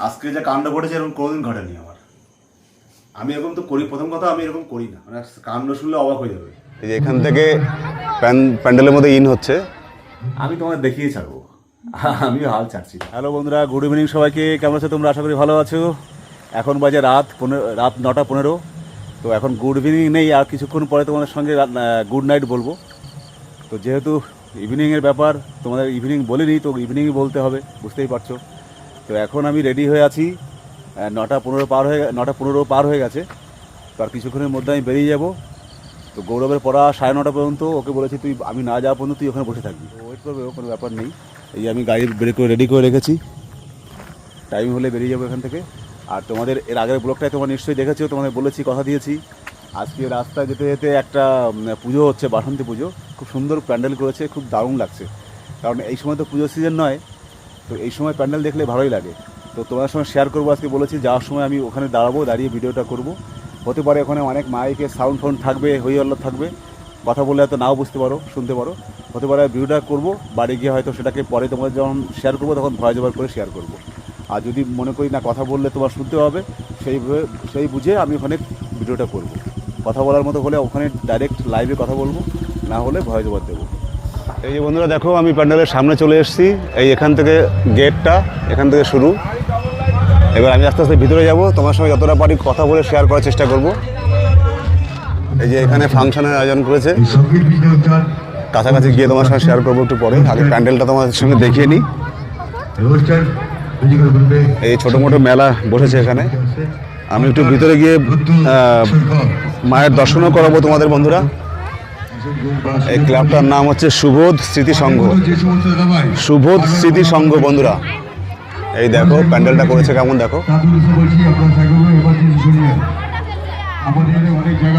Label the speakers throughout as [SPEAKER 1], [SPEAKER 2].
[SPEAKER 1] আজকে যে কাণ্ড ঘটেছে এরকম কোনোদিন ঘটেনি আমার। আমি এরকম তো করি প্রথম কথা আমি এরকম করি না। মানে কাণ্ড শুনলে অবাক হয়ে যাবে।
[SPEAKER 2] এই যে এখান থেকে প্যান- প্যান্ডেলের মধ্যে ইন হচ্ছে।
[SPEAKER 1] আমি তোমায় দেখিয়ে ছাড়বো। আমিও হাল ছাড়ছি। হ্যালো বন্ধুরা গুড ইভিনিং সবাইকে। কেমন আছো তোমরা? আশা করি ভালো আছো। এখন বাজে রাত পনেরো রাত নটা পনেরো। তো এখন গুড ইভিনিং নেই আর কিছুক্ষণ পরে তোমাদের সঙ্গে গুড নাইট বলব। তো যেহেতু ইভিনিংয়ের ব্যাপার তোমাদের ইভিনিং বলিনি তো ইভিনিংই বলতে হবে বুঝতেই পারছ। তো এখন আমি রেডি হয়ে আছি। নটা পনেরো পার হয়ে নটা পনেরো পার হয়ে গেছে। তো আর কিছুক্ষণের মধ্যে আমি বেরিয়ে যাব। তো গৌরবের পড়া সাড়ে নটা পর্যন্ত ওকে বলেছি তুই আমি না যাওয়া পর্যন্ত তুই ওখানে বসে থাকবি। ওয়েট করবে কোনো ব্যাপার নেই। এই আমি গাড়ি বের করে রেডি করে রেখেছি। টাইম হলে বেরিয়ে যাব এখান থেকে। আর তোমাদের এর আগের ব্লগটায় তোমরা নিশ্চয়ই দেখেছ তোমাদের বলেছি কথা দিয়েছি। আজকে রাস্তায় যেতে যেতে একটা পুজো হচ্ছে বাসন্তী পুজো। খুব সুন্দর প্যান্ডেল করেছে খুব দারুণ লাগছে। কারণ এই সময় তো পুজোর সিজন নয়। তো এই সময় প্যান্ডেল দেখলে ভালোই লাগে। তো তোমার সঙ্গে শেয়ার করব আজকে, বলেছি যাওয়ার সময় আমি ওখানে দাঁড়াবো, দাঁড়িয়ে ভিডিওটা করব। হতে পারে ওখানে অনেক মাইকে সাউন্ড ফাউন্ড থাকবে, হই হল্লা থাকবে। কথা বললে হয়তো নাও বুঝতে পারো, শুনতে পারো। হতে পারে ভিডিওটা করব, বাড়ি গিয়ে হয়তো সেটাকে পরে তোমাদের যখন শেয়ার করব, তখন ভয় জবার করে শেয়ার করব। আর যদি মনে করি না কথা বললে তোমার শুনতে হবে, সেই সেই বুঝে আমি ওখানে ভিডিওটা করব। কথা বলার মতো হলে ওখানে ডাইরেক্ট লাইভে কথা বলব, না হলে ভয় জবাব দেবো।
[SPEAKER 2] এই যে বন্ধুরা, দেখো, আমি প্যান্ডেলের সামনে চলে এসেছি। এই এখান থেকে গেটটা, এখান থেকে শুরু। এবার আমি আস্তে আস্তে ভিতরে যাব। তোমার সঙ্গে যতটা পারি কথা বলে শেয়ার করার চেষ্টা করব। এই যে এখানে ফাংশনের আয়োজন করেছে। কাছাকাছি গিয়ে তোমার সঙ্গে শেয়ার করব একটু পরে। আগে প্যান্ডেলটা তোমাদের সঙ্গে দেখিয়ে নিই।
[SPEAKER 3] এই
[SPEAKER 2] ছোটো মোটো মেলা বসেছে এখানে। আমি একটু ভিতরে গিয়ে মায়ের দর্শনও করাবো তোমাদের বন্ধুরা। এই ক্লাবটার নাম হচ্ছে সুবোধ স্মৃতি সংঘ। সুবোধ স্মৃতি সংঘ বন্ধুরা। এই দেখো প্যান্ডেলটা করেছে কেমন দেখো।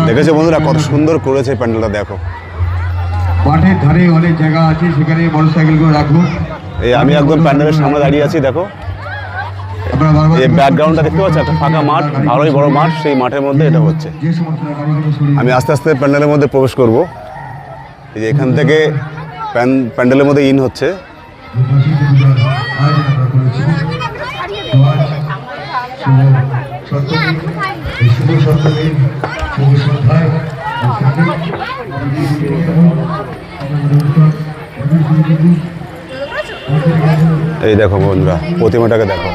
[SPEAKER 2] দেখেছ বন্ধুরা কত সুন্দর করেছে প্যান্ডেলটা দেখো।
[SPEAKER 3] মাঠের ধারে অনেক জায়গা আছে সেখানে মোটর সাইকেলগুলো রাখুন
[SPEAKER 2] এই আমি একদম প্যান্ডেলের সামনে দাঁড়িয়ে আছি দেখো। এই ব্যাকগ্রাউন্ডটা দেখতে পাচ্ছ একটা ফাঁকা মাঠ ভালোই বড় মাঠ সেই মাঠের মধ্যে এটা হচ্ছে। আমি আস্তে আস্তে প্যান্ডেলের মধ্যে প্রবেশ করব। এই যে এখান থেকে প্যান প্যান্ডেলের মধ্যে ইন হচ্ছে।
[SPEAKER 3] এই
[SPEAKER 2] দেখো বন্ধুরা প্রতিমাটাকে দেখো।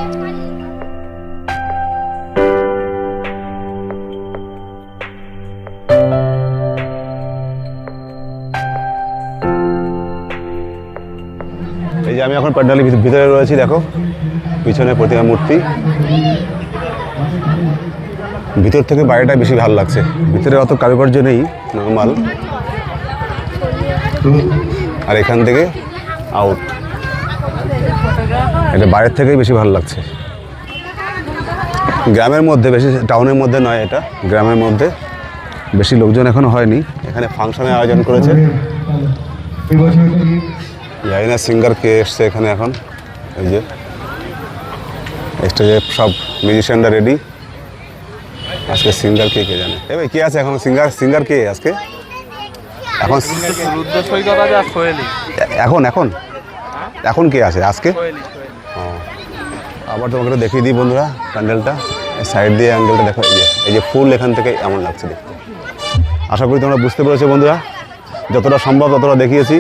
[SPEAKER 2] যে আমি এখন প্যান্ডেলের ভিত- ভিতরে রয়েছি, দেখো। পিছনে প্রতিমা মূর্তি। ভিতর থেকে বাইরেটা বেশি ভালো লাগছে। ভিতরে অত কারুকার্য নেই, নর্মাল। আর এখান থেকে আউট এটা বাইরের থেকেই বেশি ভালো লাগছে। গ্রামের মধ্যে বেশি টাউনের মধ্যে নয় এটা, গ্রামের মধ্যে। বেশি লোকজন এখনও হয়নি। এখানে ফাংশনের আয়োজন করেছে। জানি না সিঙ্গার কে এসছে এখানে এখন, এই যে। স্টেজে সব মিউজিশিয়ানরা রেডি আজকে সিঙ্গার কে কে জানে? এ ভাই, কে আছে এখন? সিঙ্গার সিঙ্গার কে আজকে? এখন এখন এখন? এখন কে আছে? আজকে? আবার তোমাকে দেখিয়ে দিই বন্ধুরা, প্যান্ডেলটা। সাইড দিয়ে অ্যাঙ্গেলটা দেখো, এই যে এই যে ফুল এখান থেকে এমন লাগছে দেখতে। আশা করি তোমরা বুঝতে পেরেছ বন্ধুরা। যতটা সম্ভব ততটা দেখিয়েছি।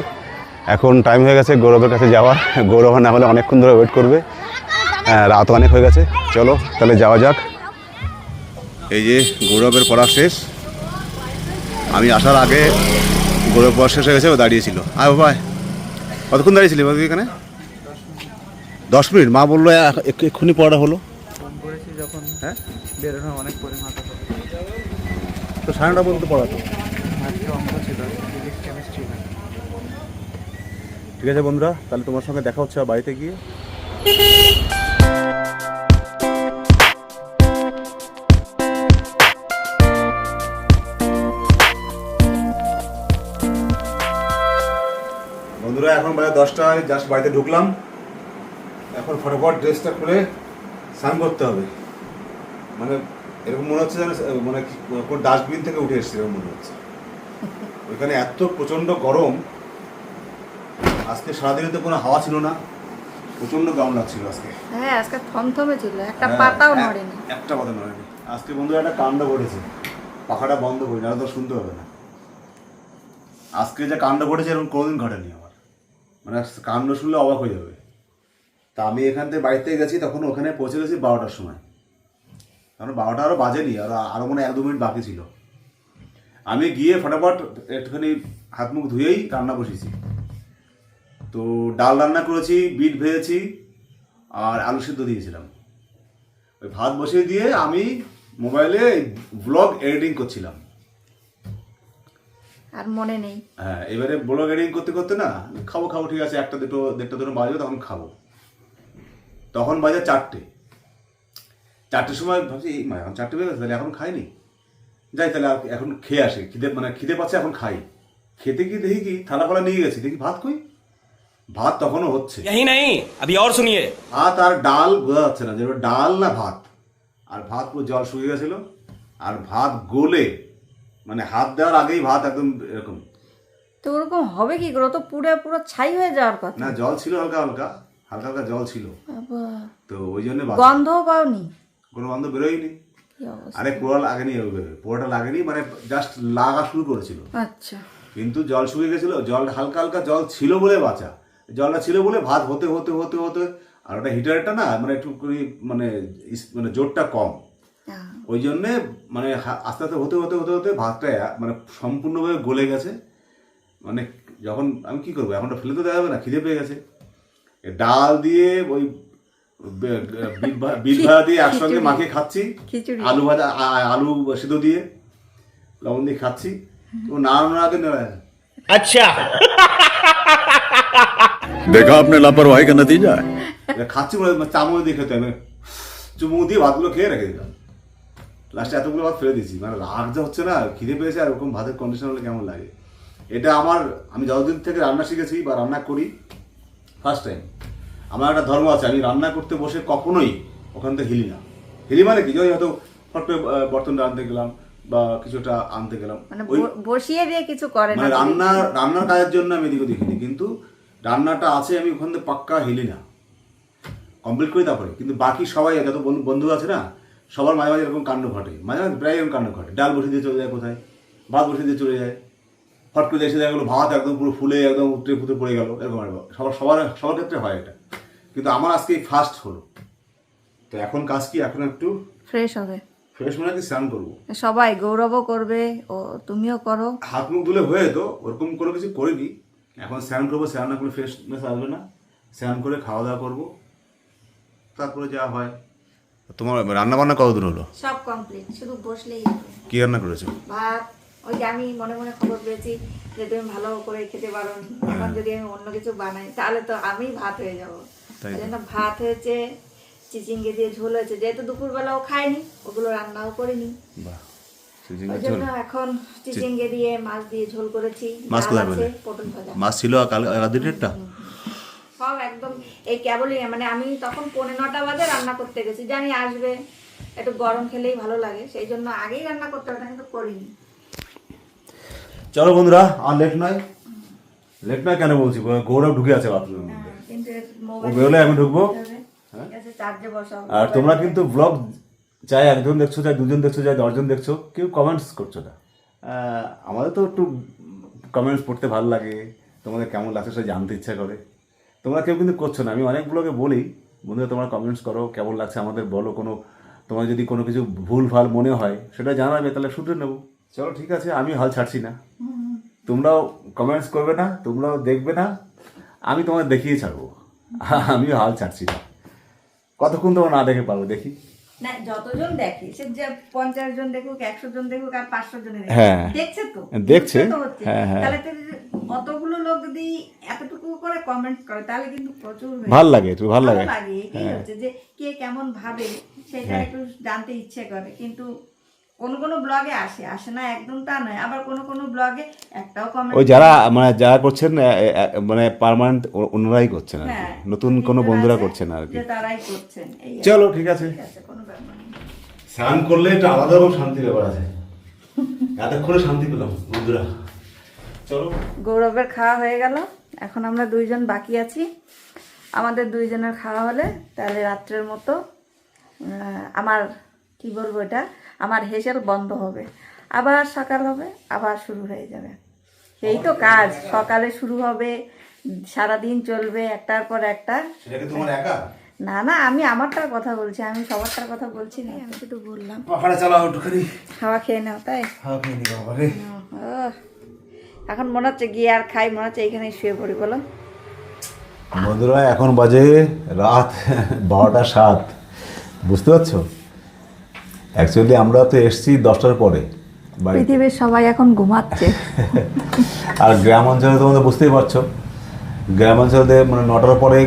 [SPEAKER 2] এখন টাইম হয়ে গেছে গৌরবের কাছে যাওয়ার। গৌরব না হলে অনেকক্ষণ ধরে ওয়েট করবে। হ্যাঁ, রাত অনেক হয়ে গেছে। চলো তাহলে যাওয়া যাক। এই যে গৌরবের পড়া শেষ। আমি আসার আগে গৌরব পড়া শেষ হয়ে গেছে ও দাঁড়িয়েছিল। আয় বাবা। কতক্ষণ দাঁড়িয়েছিলি এখানে? দশ মিনিট। মা বলল এক্ষুনি পড়া হলো।
[SPEAKER 4] যখন
[SPEAKER 2] হ্যাঁ?
[SPEAKER 4] বেরোনো অনেক পরিমাণ
[SPEAKER 2] তো সাড়ে নটা পর্যন্ত পড়াতো?
[SPEAKER 4] আজকে অঙ্ক ছিল।
[SPEAKER 2] ঠিক আছে বন্ধুরা, তাহলে তোমার সঙ্গে দেখা হচ্ছে বাড়িতে গিয়ে। বন্ধুরা, এখন বাজে দশটায় জাস্ট বাড়িতে ঢুকলাম। এখন ফটোফট ড্রেসটা খুলে স্নান করতে হবে। মানে এরকম মনে হচ্ছে যেন মানে কোন ডাস্টবিন থেকে উঠে এসছে, এরকম মনে হচ্ছে। ওইখানে এত প্রচণ্ড গরম আজকে সারাদিনে তো কোনো হাওয়া ছিল না
[SPEAKER 1] প্রচণ্ড গরম লাগছিল আজকে।
[SPEAKER 5] হ্যাঁ আজকে থমথমে ছিল একটা
[SPEAKER 1] হ্যাঁ,
[SPEAKER 5] পাতাও নড়েনি।
[SPEAKER 1] একটা কথা নড়েনি। আজকে বন্ধুরা একটা কাণ্ড ঘটেছে পাখাটা বন্ধ করি না তো শুনতে হবে না। আজকে যে কাণ্ড ঘটেছে এরকম কোনোদিন ঘটেনি আমার। মানে কাণ্ড শুনলে অবাক হয়ে যাবে। তা আমি এখান থেকে বাড়িতে গেছি তখন ওখানে পৌঁছে গেছি বারোটার সময়। কারণ বারোটা আরও বাজেনি আর আরও মনে এক দু মিনিট বাকি ছিল। আমি গিয়ে ফটাফট একটুখানি হাত মুখ ধুয়েই রান্না বসেছি তো ডাল রান্না করেছি বিট ভেজেছি আর আলু সিদ্ধ দিয়েছিলাম। ওই ভাত বসিয়ে দিয়ে আমি মোবাইলে ব্লগ এডিটিং করছিলাম।
[SPEAKER 5] আর মনে নেই।
[SPEAKER 1] হ্যাঁ এবারে ব্লগ এডিটিং করতে করতে না খাব খাব ঠিক আছে একটা দুটো দেড়টা দুটো বাজবে তখন খাব। তখন বাজে চারটে। চারটের সময় ভাবছি এই মা এখন চারটে বেজে তাহলে এখন খাইনি? যাই তাহলে এখন খেয়ে আসি। খিদে মানে খিদে পাচ্ছে এখন খাই। খেতে গিয়ে দেখি কি থালা ফালা নিয়ে গেছি দেখি ভাত কই? ভাত তখনও হচ্ছে
[SPEAKER 6] यही नहीं अभी और सुनिए
[SPEAKER 1] ভাত আর ডাল বোঝা যাচ্ছে না যে ওটা ডাল না ভাত আর ভাত পুরো জল শুকিয়ে গেছিল আর ভাত গলে মানে হাত দেওয়ার আগেই ভাত একদম এরকম
[SPEAKER 5] তো ওরকম হবে কি করে ও তো পুরো পুরো ছাই হয়ে যাওয়ার কথা
[SPEAKER 1] না জল ছিল হালকা হালকা হালকা হালকা জল ছিল
[SPEAKER 5] বাবা,
[SPEAKER 1] তো ওই জন্য বাঁচা।
[SPEAKER 5] গন্ধও পাওনি
[SPEAKER 1] কোনো গন্ধ বেরোয়নি
[SPEAKER 5] কি অবস্থা
[SPEAKER 1] আরে পুরো লাগেনি ওই পুরোটা লাগেনি মানে জাস্ট লাগা শুরু করেছিল
[SPEAKER 5] আচ্ছা
[SPEAKER 1] কিন্তু জল শুকিয়ে গেছিল জল হালকা হালকা জল ছিল বলে বাঁচা জলটা ছিল বলে ভাত হতে হতে হতে হতে আর ওটা হিটারটা না মানে একটু মানে মানে জোরটা কম। ওই জন্যে মানে আস্তে আস্তে হতে হতে হতে হতে ভাতটা মানে সম্পূর্ণভাবে গলে গেছে। মানে যখন আমি কি করব? এখনটা ফেলে তো দেওয়া যাবে না খিদে পেয়ে গেছে। ডাল দিয়ে ওই বিট ভাড়া দিয়ে একসঙ্গে মাখিয়ে খাচ্ছি। আলু ভাজা আলু সিদ্ধ দিয়ে লবণ দিয়ে খাচ্ছি। ও না আগে
[SPEAKER 6] আচ্ছা।
[SPEAKER 7] देखा आपने लापरवाही का नतीजा है
[SPEAKER 1] এবার খাচ্ছি বলে চামচ দিয়ে খেতে আমি চুমুক দিয়ে ভাতগুলো খেয়ে রেখে দিলাম লাস্টে এতগুলো ভাত ফেলে দিয়েছি মানে রাগ যা হচ্ছে না খিদে পেয়েছে আর ওরকম ভাতের কন্ডিশন হলে কেমন লাগে এটা আমার আমি যতদিন থেকে রান্না শিখেছি বা রান্না করি ফার্স্ট টাইম আমার একটা ধর্ম আছে আমি রান্না করতে বসে কখনোই ওখান থেকে হিলি না হিলি মানে কি যে ওই হয়তো ফট করে আহ, বর্তনটা আনতে গেলাম বা কিছুটা আনতে গেলাম
[SPEAKER 5] মানে
[SPEAKER 1] ওই
[SPEAKER 5] ব- বসিয়ে দিয়ে কিছু করে না
[SPEAKER 1] মানে রান্না রান্নার কাজের জন্য আমি এদিকে দেখিনি কিন্তু রান্নাটা আছে আমি ওখান থেকে পাক্কা হিলি না। কমপ্লিট করি তারপরে। কিন্তু বাকি সবাই যত বন্ধু বন্ধু আছে না সবার মাঝে মাঝে এরকম কাণ্ড ঘটে। মাঝে মাঝে প্রায় এরকম কাণ্ড ঘটে। ডাল বসে দিয়ে চলে যায় কোথায়? ভাত বসে দিয়ে চলে যায়। ফট করে এসে দেখা গেলো ভাত একদম পুরো ফুলে একদম উত্তরে পুতরে পড়ে গেল। এরকম আর সবার সবার সবার ক্ষেত্রে হয় এটা। কিন্তু আমার আজকে ফার্স্ট হলো। তো এখন কাজ কি? এখন একটু
[SPEAKER 5] ফ্রেশ হবে।
[SPEAKER 1] ফ্রেশ মনে কি? স্নান করব।
[SPEAKER 5] সবাই গৌরবও করবে ও তুমিও করো।
[SPEAKER 1] হাত মুখ ধুলে হয়ে তো ওরকম কোনো কিছু করিনি। এখন স্নান করব স্নান না করলে ফ্রেশনেস আসবে না। স্নান করে খাওয়া দাওয়া করব। তারপরে যা হয়। তোমার রান্না বান্না কত দূর হলো?
[SPEAKER 5] সব কমপ্লিট শুধু বসলেই
[SPEAKER 1] কি রান্না করেছ?
[SPEAKER 5] ভাত ওই যে আমি মনে মনে খবর পেয়েছি যে তুমি ভালো করে খেতে পারো নি। এখন যদি আমি অন্য কিছু বানাই তাহলে তো আমি ভাত হয়ে যাব।
[SPEAKER 1] তাই।
[SPEAKER 5] ওই জন্য ভাত হয়েছে চিচিঙ্গে দিয়ে ঝোল হয়েছে। যেহেতু দুপুরবেলাও খাইনি ওগুলো রান্নাও করিনি।
[SPEAKER 1] বাহ।
[SPEAKER 5] এখন চিচিঙ্গে দিয়ে মাছ দিয়ে ঝোল করেছি
[SPEAKER 1] মাছ
[SPEAKER 5] ডাল
[SPEAKER 1] কোথায় পেলে? মাছ ছিল
[SPEAKER 5] সব একদম এই কেবলই মানে আমি তখন পৌনে নটা বাজে রান্না করতে গেছি। জানি আসবে একটু গরম খেলেই ভালো লাগে সেই জন্য আগেই রান্না করতে হবে কিন্তু করিনি।
[SPEAKER 1] চলো বন্ধুরা আর লেট নয়। লেট নয় কেন বলছি? গৌরব ঢুকে আছে বাথরুমের মধ্যে।
[SPEAKER 5] হ্যাঁ,
[SPEAKER 1] ও বেরোলে আমি ঢুকবো?
[SPEAKER 5] আছে
[SPEAKER 1] আর তোমরা কিন্তু ব্লগ চাই একজন দেখছ চাই দুজন দেখছ চাই দশজন দেখছ কেউ কমেন্টস করছ না। আমাদের তো একটু কমেন্টস পড়তে ভালো লাগে তোমাদের কেমন লাগছে সেটা জানতে ইচ্ছা করে। তোমরা কেউ কিন্তু করছ না আমি অনেক ব্লগে বলি বন্ধুরা তোমরা কমেন্টস করো কেমন লাগছে আমাদের বলো কোনো তোমার যদি কোনো কিছু ভুল ভালো মনে হয় সেটা জানাবে তাহলে শুধরে নেব। চলো ঠিক আছে আমি হাল ছাড়ছি না। তোমরাও কমেন্টস করবে না তোমরাও দেখবে না আমি তোমাদের দেখিয়ে ছাড়বো। আমিও হাল ছাড়ছি না। কতক্ষণ তোমরা না দেখে পারব দেখি।
[SPEAKER 5] না যতজন দেখে সে যে পঞ্চাশ জন দেখুক একশো জন দেখুক আর পাঁচশো জনে
[SPEAKER 1] হ্যাঁ।
[SPEAKER 5] দেখছে তো
[SPEAKER 1] দেখছে। হ্যাঁ, হ্যাঁ।
[SPEAKER 5] তাহলে অতগুলো লোক যদি এতটুকু করে কমেন্ট করে তাহলে কিন্তু প্রচুর
[SPEAKER 1] ভালো লাগে একটু ভালো লাগে
[SPEAKER 5] ভালো লাগে এটাই হচ্ছে যে কে কেমন ভাবে সেটা। একটু জানতে ইচ্ছে করে কিন্তু কোন কোন ব্লগে আসে আসে না একদম তা নয়। আবার কোন কোন ব্লগে একটাও কমেন্ট
[SPEAKER 1] ওই যারা মানে যারা করছেন মানে পার্মানেন্ট ওনারাই করছেন আর কি।
[SPEAKER 5] হ্যাঁ
[SPEAKER 1] নতুন কোনো বন্ধুরা করছেন আর কি।
[SPEAKER 5] তারাই করছেন এই আর কি।
[SPEAKER 1] চলো ঠিক আছে।
[SPEAKER 5] ঠিক আছে কোনো ব্যাপার নেই।
[SPEAKER 1] স্নান করলে একটা আলাদা রকম শান্তি ব্যাপার আছে। এতক্ষণে শান্তি পেলাম বন্ধুরা। চলো।
[SPEAKER 5] গৌরবের খাওয়া হয়ে গেল। এখন আমরা দুইজন বাকি আছি। আমাদের দুইজনের খাওয়া হলে তাহলে রাত্রের মতো আমার কি বলব এটা? আমার হেসেল বন্ধ হবে। আবার সকাল হবে আবার শুরু হয়ে যাবে। এই তো কাজ সকালে শুরু হবে সারাদিন চলবে একটার পর একটা। না না আমি আমারটার কথা বলছি আমি সবারটার কথা বলছি না আমি শুধু বললাম। খাওয়া খেয়ে নাও তাই?
[SPEAKER 1] হাওয়া
[SPEAKER 5] এখন মনে হচ্ছে গিয়ে আর খাই মনে হচ্ছে এইখানে শুয়ে পড়ি বলো।
[SPEAKER 1] বন্ধুরা এখন বাজে রাত বারোটা সাত। বুঝতে পারছ? অ্যাকচুয়ালি আমরা তো এসছি দশটার পরে।
[SPEAKER 5] পৃথিবীর সবাই এখন ঘুমাচ্ছে।
[SPEAKER 1] আর গ্রাম অঞ্চলে তোমরা বুঝতেই পারছ। গ্রাম অঞ্চলে মানে নটার পরে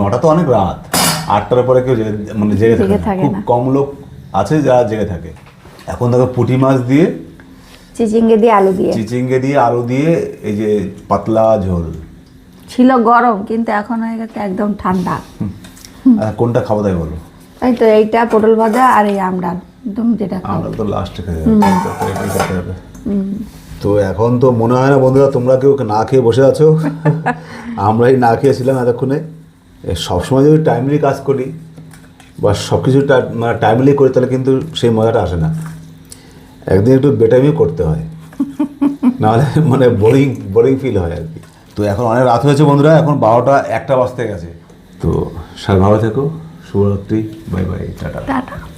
[SPEAKER 1] নটা তো অনেক রাত। আটটার পরে কেউ মানে জেগে থাকে খুব কম লোক আছে যারা জেগে থাকে। এখন দেখো পুঁটি মাছ দিয়ে
[SPEAKER 5] চিচিঙ্গে দিয়ে আলু দিয়ে।
[SPEAKER 1] চিচিঙ্গে দিয়ে আলু দিয়ে এই যে পাতলা ঝোল।
[SPEAKER 5] ছিল গরম কিন্তু এখন হয়ে গেছে একদম ঠান্ডা।
[SPEAKER 1] কোনটা খাওয়া তাই বলো।
[SPEAKER 5] এই তো এইটা পটল ভাজা আর এই আমডাল। একদম যেটা
[SPEAKER 1] আমরা তো লাস্টে খেয়ে যাব তো এখন তো মনে হয় না বন্ধুরা তোমরা কেউ না খেয়ে বসে আছো? আমরাই না খেয়েছিলাম এতক্ষণে। সবসময় যদি টাইমলি কাজ করি বা সব কিছু মানে টাইমলি করি তাহলে কিন্তু সেই মজাটা আসে না। একদিন একটু বেটাইমই করতে হয়। নাহলে মানে বোরিং বোরিং ফিল হয় আর কি। তো এখন অনেক রাত হয়েছে বন্ধুরা এখন বারোটা একটা বাজতে গেছে। তো সবাই ভালো থেকো। শুভরাত্রি। বাই বাই টাটা।
[SPEAKER 5] টাটা।